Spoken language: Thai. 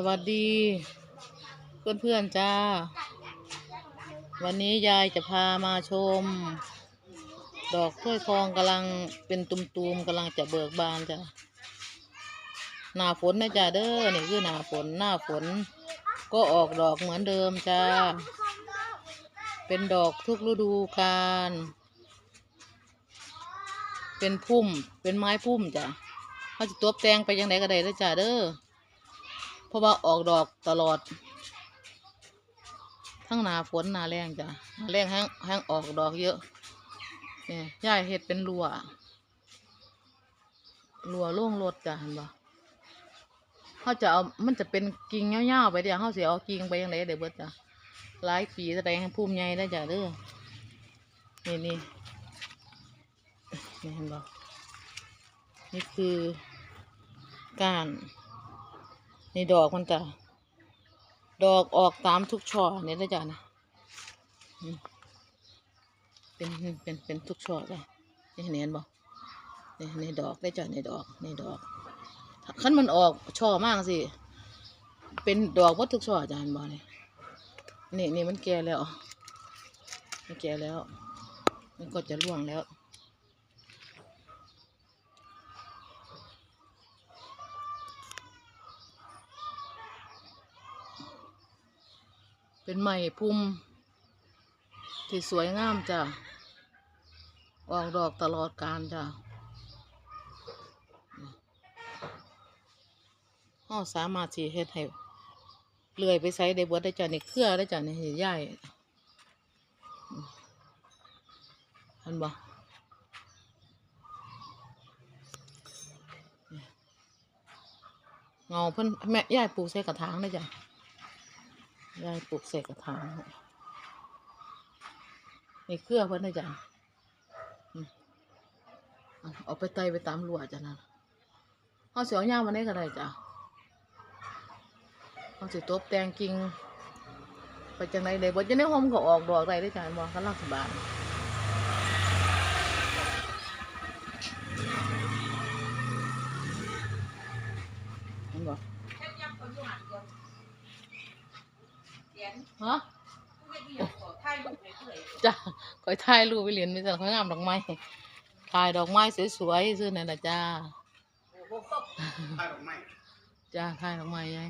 สวัสดี เพื่อนเพื่อนจ้า วันนี้ยายจะพามาชม ดอกถ้วยทองกำลังเป็นตุ่มๆกำลังจะเบิกบานจ้ะหน้าฝนนะจ้าเด้อนี่คือหน้าฝนหน้าฝน ก็ออกดอกเหมือนเดิมจ้า เป็นดอกทุกฤดูกาลเป็นพุ่มเป็นไม้พุ่มจ้ะเขาจะตบแต่งไปยังไงก็ได้เลยจ้าเด้อ เพราะว่าออกดอกตลอด ทั้งหนาฝนหนาแรงจ้ะหนาแรงแห้งแห้งออกดอกเยอะเนี่ยย่ายเห็ดเป็นรัวรัวล่งรถจ้ะเห็นบ่เขาจะเอามันจะเป็นกิ่งเงาวๆไปเดี๋ยวเขาเสิเอากิ่งไปยังไงเดี๋ยวเบิดจ้ะหลายปีแสดงให้ภูมิใหญ่ได้จ้ะเด้อนี่นี่นี่เห็นบ่นี่คือกาน นี่ดอกมันจะดอกออกตามทุกช่อเนี่ยนะจ๊ะนะเป็นเป็นเป็นทุกช่อจ้ะนี่เห็นบ่นี่ในดอกได้จ้ะในดอกในดอกขั้นมันออกช่อมากสิเป็นดอกวัดทุกช่อจ้ะเห็นบ่เนี่ยนี่นี่มันแก่แล้วมันแก่แล้ว มันก็จะร่วงแล้ว เป็นไม้พุ่มที่สวยงามจ้ะ ออกดอกตลอดกาลจ้ะเราสามารถที่เฮ็ดให้เลื่อยไปใช้ได้บิดได้จ้ะนี่เครือได้จ้ะนี่ใหญ่เห็นบ่เงาเพิ่นแม่ยายปลูกใส่กระถางได้จ้ะ ยายปลูกเสกกระถางนี่เครือเพิ่นนะจ๊ะอืมเอาไปไต่ไปตามรัวจ้ะนะเขาเสียวยางมาได้ก็ได้จ้ะเขาสิตบแตงกิ่งไปจังไรเลยบ่จะได้หอมก็ออกดอกได้ได้จ้ะบ่กำลังสบายเห็นบ่ ฮะจ้ะคอยถ่ายรูปไปเรียนมีแต่เขางามดอกไม้ถ่ายดอกไม้สวยๆซื้อนั่นแหละจ้าถ่ายดอกไม้จ้าถ่ายดอกไม้ยาย